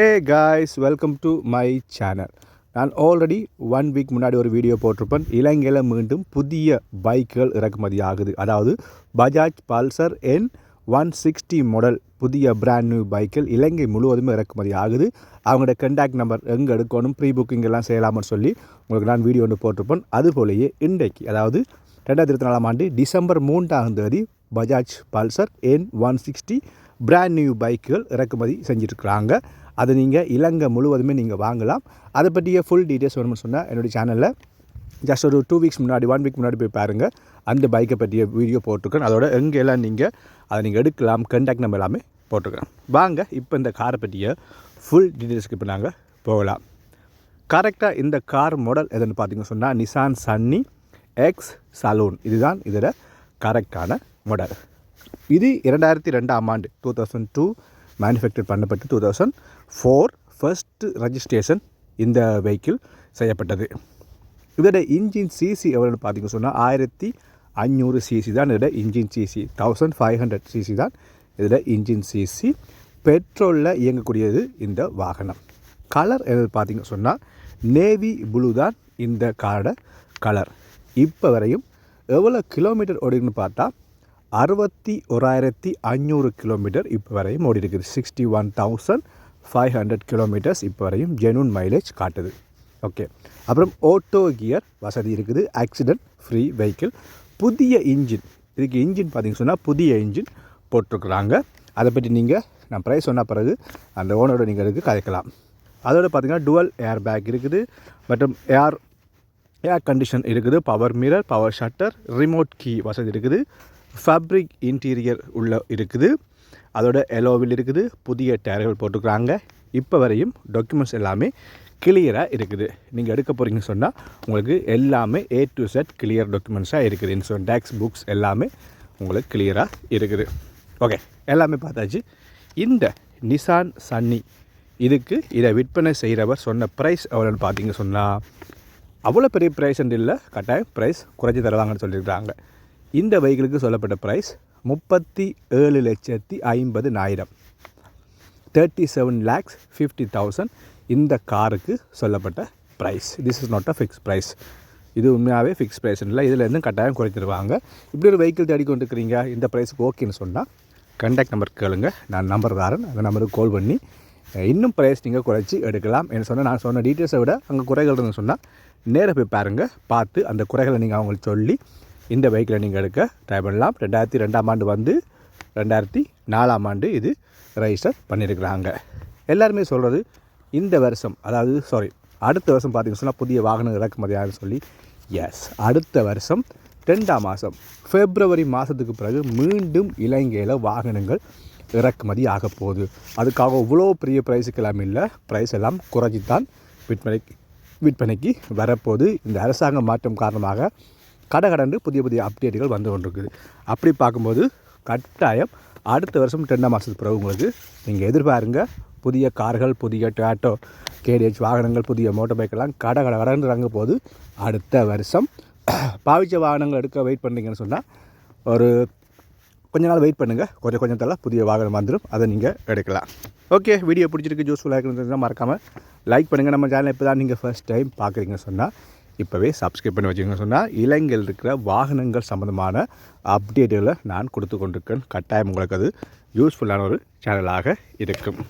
Hey guys welcome to my channel நான் already one week முன்னாடி ஒரு வீடியோ போட்டிருப்பேன். இலங்கையில் மீண்டும் புதிய பைக்குகள் இறக்குமதி ஆகுது. அதாவது Bajaj Pulsar N one sixty model புதிய பிராண்ட் நியூ பைக்கில் இலங்கை முழுவதுமே இறக்குமதி ஆகுது. அவங்களோட கண்டாக்ட் நம்பர் எங்கே எடுக்கணும் ப்ரீ புக்கிங் எல்லாம் செய்யலாம்னு சொல்லி உங்களுக்கு நான் வீடியோ ஒன்று போட்டிருப்பேன். அதுபோலயே இன்றைக்கு அதாவது ரெண்டாயிரத்தி இருபத்தி நாலாம் ஆண்டு டிசம்பர் மூன்றாம் தேதி Bajaj Pulsar N one sixty brand new பைக்குகள் இறக்குமதி செஞ்சுருக்குறாங்க அதை நீங்கள் இலங்கை முழுவதுமே நீங்கள் வாங்கலாம். அதை பற்றிய ஃபுல் டீட்டெயில்ஸ் வேணும்னு சொன்னால் என்னுடைய சேனலில் ஜஸ்ட் ஒரு டூ வீக்ஸ் முன்னாடி ஒன் வீக் முன்னாடி போய் பாருங்கள் அந்த பைக்கை பற்றிய வீடியோ போட்டிருக்கேன். அதோட எங்கெல்லாம் நீங்கள் அதை நீங்கள் எடுக்கலாம் கண்டாக்ட் நம்பர் எல்லாமே போட்டிருக்கிறேன் வாங்க இப்போ இந்த காரை பற்றிய ஃபுல் டீட்டெயில்ஸ்க்கு இப்போ நாங்கள் போகலாம். கரெக்டாக இந்த கார் மாடல் எதுன்னு பார்த்தீங்கன்னு சொன்னால் நிசான் சன்னி எக்ஸ் சலூன் இதுதான் இதோட கரெக்டான மாடல் இது இரண்டாயிரத்தி ரெண்டாம் ஆண்டு டூ தௌசண்ட் டூ மேனுஃபேக்சர் பண்ணப்பட்டு two thousand four first registration இந்த வெஹிக்கிள் செய்யப்பட்டது. இதோட இன்ஜின் சிசி எவ்வளோன்னு பார்த்தீங்க சொன்னால் ஆயிரத்தி அஞ்சூறு சிசி தான். இதோட engine CC thousand five hundred CC தான். இதோட இன்ஜின் சிசி பெட்ரோலில் இயங்கக்கூடியது இந்த வாகனம். கலர் எது பார்த்திங்க சொன்னால் நேவி ப்ளூ தான் இந்த காரோட கலர் இப்போ வரையும் எவ்வளோ கிலோமீட்டர் ஓடின்னு பார்த்தா அறுபத்தி ஓராயிரத்தி ஐநூறு கிலோமீட்டர் இப்போ வரையும் ஓடி இருக்குது sixty one thousand five hundred kilometers இப்போ வரையும் ஜெனூன் மைலேஜ் காட்டுது. ஓகே அப்புறம் ஓட்டோ கியர் வசதி இருக்குது. ஆக்சிடென்ட் ஃப்ரீ வெஹிக்கிள் புதிய இன்ஜின் இதுக்கு இன்ஜின் பார்த்திங்க சொன்னால் புதிய இன்ஜின் போட்டிருக்குறாங்க. அதை பற்றி நீங்கள் நான் ப்ரைஸ் சொன்ன பிறகு அந்த ஓனரோட நீங்கள் இதுக்கு கதைக்கலாம். அதோட பார்த்தீங்கன்னா டுவல் ஏர் பேக் இருக்குது. மற்றும் ஏர் ஏர் கண்டிஷன் இருக்குது. Power mirror power shutter remote key வசதி இருக்குது. ஃபேப்ரிக் இன்டீரியர் உள்ள இருக்குது. அதோட எலோவில் இருக்குது. புதிய டயர்கள் போட்டுக்கிறாங்க. இப்போ வரையும் டாக்குமெண்ட்ஸ் எல்லாமே கிளியராக இருக்குது. நீங்கள் எடுக்க போகிறீங்கன்னு சொன்னால் உங்களுக்கு எல்லாமே ஏ டு செட் கிளியர் டாக்குமெண்ட்ஸாக இருக்குது. இன்சூரன்ஸ் டேக்ஸ் புக்ஸ் எல்லாமே உங்களுக்கு கிளியராக இருக்குது. ஓகே எல்லாமே பார்த்தாச்சு. இந்த நிசான் சன்னி இதுக்கு இதை விற்பனை செய்கிறவர் சொன்ன ப்ரைஸ் எவ்வளோன்னு பார்த்தீங்க சொன்னால் அவ்வளோ பெரிய ப்ரைஸ் இல்லை. கட்டாயம் ப்ரைஸ் குறைஞ்சி தருவாங்கன்னு சொல்லியிருக்காங்க இந்த வெஹிக்கிளுக்கு சொல்லப்பட்ட ப்ரைஸ் முப்பத்தி ஏழு லட்சத்தி ஐம்பது நாயிரம். Thirty seven lakhs fifty thousand இந்த காருக்கு சொல்லப்பட்ட price this is not a fix price இது உண்மையாகவே ஃபிக்ஸ் ப்ரைஸ் இல்லை. இதில் கட்டாயம் குறைத்திருவாங்க இப்படி ஒரு வெஹிக்கிள் தேடி கொண்டு இருக்கிறீங்க இந்த ப்ரைஸுக்கு ஓகேன்னு சொன்னால் கண்டாக்ட் நம்பர் கேளுங்க. நான் நம்பர் தாரன் அந்த நம்பருக்கு கால் பண்ணி இன்னும் ப்ரைஸ் நீங்கள் குறைச்சி எடுக்கலாம். என்ன சொன்னால் நான் சொன்ன டீட்டெயில்ஸை விட அங்கே குறைகள் இருந்து சொன்னால் நேராக போய் பாருங்கள் பார்த்து அந்த குறைகளை நீங்கள் அவங்களுக்கு சொல்லி இந்த பைக்கில் நீங்கள் எடுக்க ட்ரை பண்ணலாம். ரெண்டாயிரத்தி ரெண்டாம் ஆண்டு வந்து ரெண்டாயிரத்தி நாலாம் ஆண்டு இது ரெஜிஸ்டர் பண்ணியிருக்கிறாங்க எல்லாருமே சொல்கிறது இந்த வருஷம் அதாவது சாரி அடுத்த வருஷம் பார்த்தீங்கன்னு சொன்னால் புதிய வாகனம் இறக்குமதியான்னு சொல்லி. எஸ் அடுத்த வருஷம் ரெண்டாம் மாதம் ஃபெப்ரவரி மாதத்துக்கு பிறகு மீண்டும் இலங்கையில் வாகனங்கள் இறக்குமதி ஆக போகுது. அதுக்காக இவ்வளோ பெரிய ப்ரைஸுக்கு எல்லாம் இல்லை ப்ரைஸ் எல்லாம் குறைஞ்சி தான் விற்பனை விற்பனைக்கு வரப்போகுது. இந்த அரசாங்க மாற்றம் காரணமாக கடை கடந்து புதிய புதிய அப்டேட்டுகள் வந்து கொண்டிருக்குது. அப்படி பார்க்கும்போது கட்டாயம் அடுத்த வருஷம் ரெண்டாம் மாதத்துக்கு பிறகு உங்களுக்கு நீங்கள் எதிர்பாருங்க புதிய கார்கள் புதிய டேட்டோ கேடிஹெச் வாகனங்கள் புதிய மோட்டர் பைக்கெல்லாம் கடை கடை கடந்து இறங்க போது அடுத்த வருஷம் பாவிச்ச வாகனங்கள் எடுக்க வெயிட் பண்ணிங்கன்னு சொன்னால் ஒரு கொஞ்ச நாள் வெயிட் பண்ணுங்கள் கொஞ்சம் கொஞ்சத்தில் புதிய வாகனம் வந்துடும் அதை நீங்கள் எடுக்கலாம். ஓகே வீடியோ பிடிச்சிருக்கு யூஸ்ஃபுல்லாக இருக்குன்னு மறக்காமல் லைக் பண்ணுங்கள் நம்ம சேனல் இப்போ தான் நீங்கள் ஃபஸ்ட் டைம் பார்க்குறீங்கன்னு சொன்னால் இப்போவே சப்ஸ்கிரைப் பண்ணி வச்சுக்கோங்க சொன்னால் இலங்கையில் இருக்கிற வாகனங்கள் சம்மந்தமான அப்டேட்டுகளை நான் கொடுத்து கொண்டிருக்கேன். கட்டாயம் உங்களுக்கு அது யூஸ்ஃபுல்லான ஒரு சேனலாக இருக்கும்.